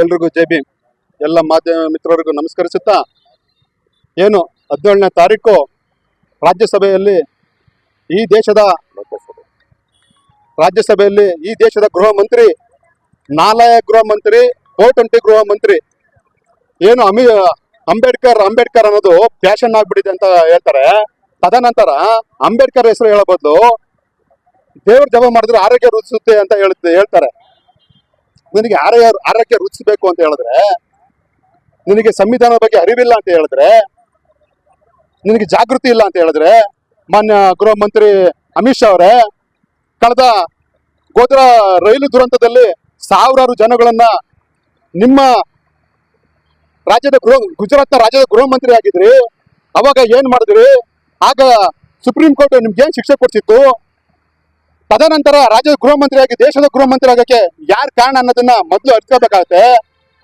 ಎಲ್ರಿಗೂ ಜೈ ಎಲ್ಲ ಮಾಧ್ಯಮ ಮಿತ್ರರಿಗೂ ನಮಸ್ಕರಿಸುತ್ತಾ, ಏನು ಹದಿನೇಳನೇ ತಾರೀಕು ರಾಜ್ಯಸಭೆಯಲ್ಲಿ ಈ ದೇಶದ ರಾಜ್ಯಸಭೆಯಲ್ಲಿ ಈ ದೇಶದ ಗೃಹ ಮಂತ್ರಿ ನಾಲಯ ಗೃಹ ಮಂತ್ರಿ ಬೋಟಂಟಿ ಗೃಹ ಮಂತ್ರಿ, ಏನು ಅಮಿ, ಅಂಬೇಡ್ಕರ್ ಅಂಬೇಡ್ಕರ್ ಅನ್ನೋದು ಫ್ಯಾಷನ್ ಆಗ್ಬಿಟ್ಟಿದೆ ಅಂತ ಹೇಳ್ತಾರೆ. ತದನಂತರ ಅಂಬೇಡ್ಕರ್ ಹೆಸರು ಹೇಳೋ ಬದಲು ದೇವ್ರ ಜಪ ಮಾಡಿದ್ರೆ ಆರೋಗ್ಯ ವೃದ್ಧಿಸುತ್ತೆ ಅಂತ ಹೇಳ್ತಾರೆ. ನಿನಗೆ ಆರೋಗ್ಯ ಆರೋಗ್ಯ ಬೇಕು ಅಂತ ಹೇಳಿದ್ರೆ, ನಿನಗೆ ಸಂವಿಧಾನದ ಬಗ್ಗೆ ಅರಿವಿಲ್ಲ ಅಂತ ಹೇಳಿದ್ರೆ, ನಿನಗೆ ಜಾಗೃತಿ ಇಲ್ಲ ಅಂತ ಹೇಳಿದ್ರೆ, ಮಾನ್ಯ ಗೃಹ ಮಂತ್ರಿ ಅಮಿತ್ ಶಾ ಅವರೇ, ಕಳೆದ ಗೋದ್ರ ರೈಲು ದುರಂತದಲ್ಲಿ ಸಾವಿರಾರು ಜನಗಳನ್ನ ನಿಮ್ಮ ರಾಜ್ಯದ ಗೃಹ, ಗುಜರಾತ್ನ ರಾಜ್ಯದ ಗೃಹ ಮಂತ್ರಿ ಆಗಿದ್ರಿ. ಅವಾಗ ಏನ್ ಮಾಡಿದ್ರಿ? ಆಗ ಸುಪ್ರೀಂ ಕೋರ್ಟ್ ನಿಮ್ಗೆ ಏನ್ ಶಿಕ್ಷೆ ಕೊಡ್ಸಿತ್ತು? ತದನಂತರ ರಾಜ್ಯದ ಗೃಹ ಮಂತ್ರಿಯಾಗಿ ದೇಶದ ಗೃಹ ಮಂತ್ರಿ ಆಗಕ್ಕೆ ಯಾರ್ ಕಾರಣ ಅನ್ನೋದನ್ನ ಮೊದಲು ಅರ್ತ್ಕೋಬೇಕಾಗತ್ತೆ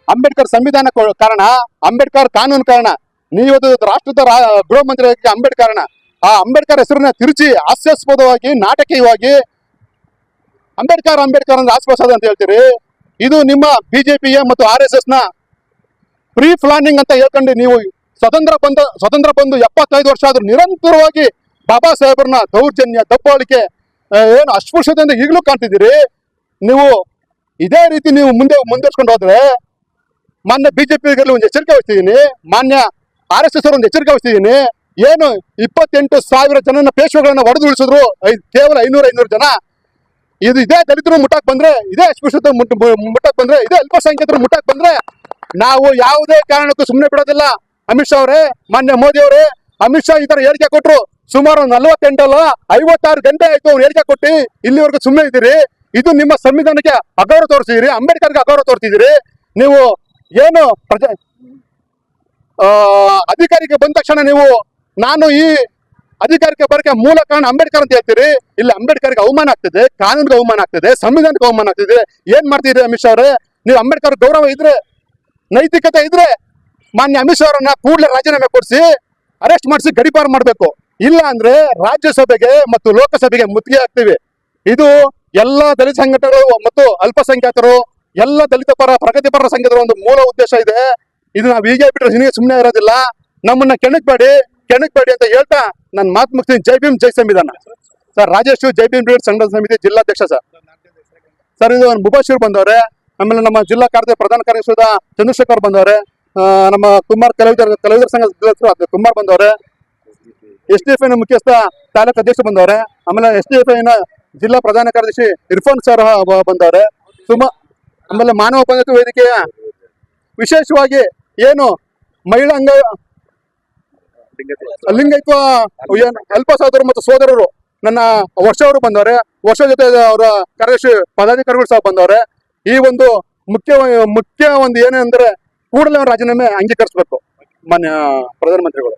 ಅಂಬೇಡ್ಕರ್ ಸಂವಿಧಾನ ಕಾರಣ, ಅಂಬೇಡ್ಕರ್ ಕಾನೂನು ಕಾರಣ, ನೀವು ರಾಷ್ಟ್ರದ ಗೃಹ ಮಂತ್ರಿ ಆಗಕ್ಕೆ ಅಂಬೇಡ್ಕರ್ ಕಾರಣ. ಆ ಅಂಬೇಡ್ಕರ್ ಹೆಸರನ್ನ ತಿರುಚಿ ಹಾಸ್ಯಾಸ್ಪದವಾಗಿ ನಾಟಕೀಯವಾಗಿ ಅಂಬೇಡ್ಕರ್ ಅಂಬೇಡ್ಕರ್ ಅಂದ್ರೆ ಹಾಸ್ಯಾಸ್ಪದ ಅಂತ ಹೇಳ್ತೀರಿ. ಇದು ನಿಮ್ಮ ಬಿಜೆಪಿಯ ಮತ್ತು ಆರ್ ಎಸ್ ಎಸ್ನ ಪ್ರೀ ಪ್ಲಾನಿಂಗ್ ಅಂತ ಹೇಳ್ಕೊಂಡು ನೀವು ಸ್ವತಂತ್ರ ಬಂದ, ಸ್ವತಂತ್ರ ಬಂದು ಎಪ್ಪತ್ತೈದು ವರ್ಷ ಆದ್ರೂ ನಿರಂತರವಾಗಿ ಬಾಬಾ ಸಾಹೇಬ್ರನ್ನ ದೌರ್ಜನ್ಯ, ದಬ್ಬಾಳಿಕೆ ಏನು ಅಸ್ಪೃಶ್ಯತೆಯಿಂದ ಈಗಲೂ ಕಾಣ್ತಿದ್ದೀರಿ? ನೀವು ಇದೇ ರೀತಿ ನೀವು ಮುಂದೆ ಮುಂದುವರ್ಸ್ಕೊಂಡು ಹೋದ್ರೆ ಮಾನ್ಯ ಬಿಜೆಪಿಗರಲ್ಲಿ ಒಂದು ಎಚ್ಚರಿಕೆ ವಹಿಸ್ತಿದ್ದೀನಿ, ಮಾನ್ಯ ಆರ್ ಎಸ್ ಎಸ್ ಒಂದು ಎಚ್ಚರಿಕೆ ವಹಿಸ್ತಿದ್ದೀನಿ. ಏನು ಇಪ್ಪತ್ತೆಂಟು ಸಾವಿರ ಜನನ ಪೇಶ್ವೆಗಳನ್ನ ಹೊಡೆದು ಉಳಿಸಿದ್ರು ಕೇವಲ ಐನೂರ, ಐನೂರು ಜನ. ಇದು ಇದೇ ದಲಿತರು ಮುಟ್ಟಕ್ ಬಂದ್ರೆ, ಇದೇ ಅಸ್ಪೃಶ್ಯತೆ ಮುಟ್ ಮುಟ್ಟಕ್ ಬಂದ್ರೆ, ಇದೇ ಅಲ್ಪಸಂಖ್ಯಾತರು ಮುಟ್ಟಕ್ ಬಂದ್ರೆ ನಾವು ಯಾವುದೇ ಕಾರಣಕ್ಕೂ ಸುಮ್ಮನೆ ಬಿಡೋದಿಲ್ಲ. ಅಮಿತ್ ಶಾ ಅವರೇ, ಮಾನ್ಯ ಮೋದಿ ಅವರೇ ಅಮಿತ್ ಶಾ ಈ ತರ ಹೇಳಿಕೆ ಕೊಟ್ರು. ಸುಮಾರು ನಲ್ವತ್ತೆಂಟಲ್ಲ ಐವತ್ತಾರು ಗಂಟೆ ಆಯ್ತು ಅವ್ರು ಹೇಳಿಕೆ ಕೊಟ್ಟು ಇಲ್ಲಿವರೆಗೂ ಸುಮ್ಮನೆ ಇದ್ದೀರಿ. ಇದು ನಿಮ್ಮ ಸಂವಿಧಾನಕ್ಕೆ ಅಗೌರವ ತೋರಿಸಿದಿರಿ ಅಂಬೇಡ್ಕರ್ಗೆ ಅಗೌರವ ತೋರಿಸಿದಿರಿ ನೀವು ಏನು ಪ್ರಜೆ ಅಧಿಕಾರಿಗೆ ಬಂದ ತಕ್ಷಣ ನೀವು ನಾನು ಈ ಅಧಿಕಾರಕ್ಕೆ ಬರಕ್ಕೆ ಮೂಲ ಕಾರಣ ಅಂಬೇಡ್ಕರ್ ಅಂತ ಹೇಳ್ತೀರಿ. ಇಲ್ಲಿ ಅಂಬೇಡ್ಕರ್ಗೆ ಅವಮಾನ ಆಗ್ತದೆ, ಕಾನೂನಿಗೆ ಅವಮಾನ ಆಗ್ತದೆ, ಸಂವಿಧಾನಕ್ಕೆ ಅವಮಾನ ಆಗ್ತಿದೆ. ಏನ್ ಮಾಡ್ತಿದ್ರಿ ಅಮಿತ್ ಶಾ ಅವರೇ? ನೀವು ಅಂಬೇಡ್ಕರ್ ಗೌರವ ಇದ್ರೆ, ನೈತಿಕತೆ ಇದ್ರೆ ಮಾನ್ಯ ಅಮಿತ್ ಶಾ ಅವರನ್ನ ಕೂಡಲೇ ರಾಜೀನಾಮೆ ಕೊಡಿಸಿ ಅರೆಸ್ಟ್ ಮಾಡಿಸಿ ಗಡಿಪಾರು ಮಾಡಬೇಕು. ಇಲ್ಲ ಅಂದ್ರೆ ರಾಜ್ಯಸಭೆಗೆ ಮತ್ತು ಲೋಕಸಭೆಗೆ ಮುತ್ತಿಗೆ ಹಾಕ್ತೀವಿ. ಇದು ಎಲ್ಲ ದಲಿತ ಸಂಘಟನೆಗಳು ಮತ್ತು ಅಲ್ಪಸಂಖ್ಯಾತರು, ಎಲ್ಲ ದಲಿತ ಪರ ಪ್ರಗತಿಪರ ಸಂಘದ ಒಂದು ಮೂಲ ಉದ್ದೇಶ ಇದೆ. ಇದು ನಾವು ಹೀಗೆ ಬಿಟ್ಟರೆ ನಿನಗೆ ಸುಮ್ಮನೆ ಇರೋದಿಲ್ಲ. ನಮ್ಮನ್ನ ಕೆಣಕ್ಬೇಡಿ ಕೆಣಕ್ಬೇಡಿ ಅಂತ ಹೇಳ್ತಾ ನಾನು ಮಾತು ಮುಗಿಸ್ತೀನಿ. ಜೈ ಭೀಮ್, ಜೈ ಸಂವಿಧಾನ. ಸರ್, ರಾಜೇಶ್ ಜೈ ಭೀಮ್ ಬ್ರಿಗೇಡ್ ಸಂಘದ ಸಮಿತಿ ಜಿಲ್ಲಾಧ್ಯಕ್ಷ ಸರ್. ಸರ್, ಇದು ಮುಬಾಶಿರ್ ಬಂದವ್ರೆ. ಆಮೇಲೆ ನಮ್ಮ ಜಿಲ್ಲಾ ಕಾರ್ಯ ಪ್ರಧಾನ ಕಾರ್ಯದರ್ಶಿ ಚಂದ್ರಶೇಖರ್ ಬಂದವ್ರೆ. ನಮ್ಮ ಕುಮಾರ್ ಕಲಾವಿದರ ಕಲಾವಿದರ ಸಂಘ ಕುಮಾರ್ ಬಂದವ್ರೆ. ಎಸ್ ಡಿ ಎಫ್ ಐನ ಮುಖ್ಯಸ್ಥ, ತಾಲೂಕು ಅಧ್ಯಕ್ಷ ಬಂದವ್ರೆ. ಆಮೇಲೆ ಎಸ್ ಡಿ ಎಫ್ ಐನ ಜಿಲ್ಲಾ ಪ್ರಧಾನ ಕಾರ್ಯದರ್ಶಿ ಇರ್ಫಾನ್ ಸರ್ ಬಂದವರೆ. ಸುಮ, ಆಮೇಲೆ ಮಾನವ ಪಂಗತಿ ವೇದಿಕೆಯ ವಿಶೇಷವಾಗಿ ಏನು ಮಹಿಳಾ ಅಂಗ ಲಿಂಗೈತ್ವ ಏನು ಅಲ್ಪ ಸಹೋದರರು ಮತ್ತು ಸೋದರರು ನನ್ನ ವರ್ಷ ಅವರು ಬಂದವ್ರೆ. ವರ್ಷ ಜೊತೆ ಅವರ ಕಾರ್ಯದರ್ಶಿ ಪದಾಧಿಕಾರಿಗಳು ಸಹ ಬಂದವ್ರೆ. ಈ ಒಂದು ಮುಖ್ಯ ಮುಖ್ಯ ಒಂದು ಏನಂದ್ರೆ ಕೂಡಲೇ ರಾಜೀನಾಮೆ ಅಂಗೀಕರಿಸಬೇಕು ಮಾನ್ಯ ಪ್ರಧಾನಮಂತ್ರಿಗಳು.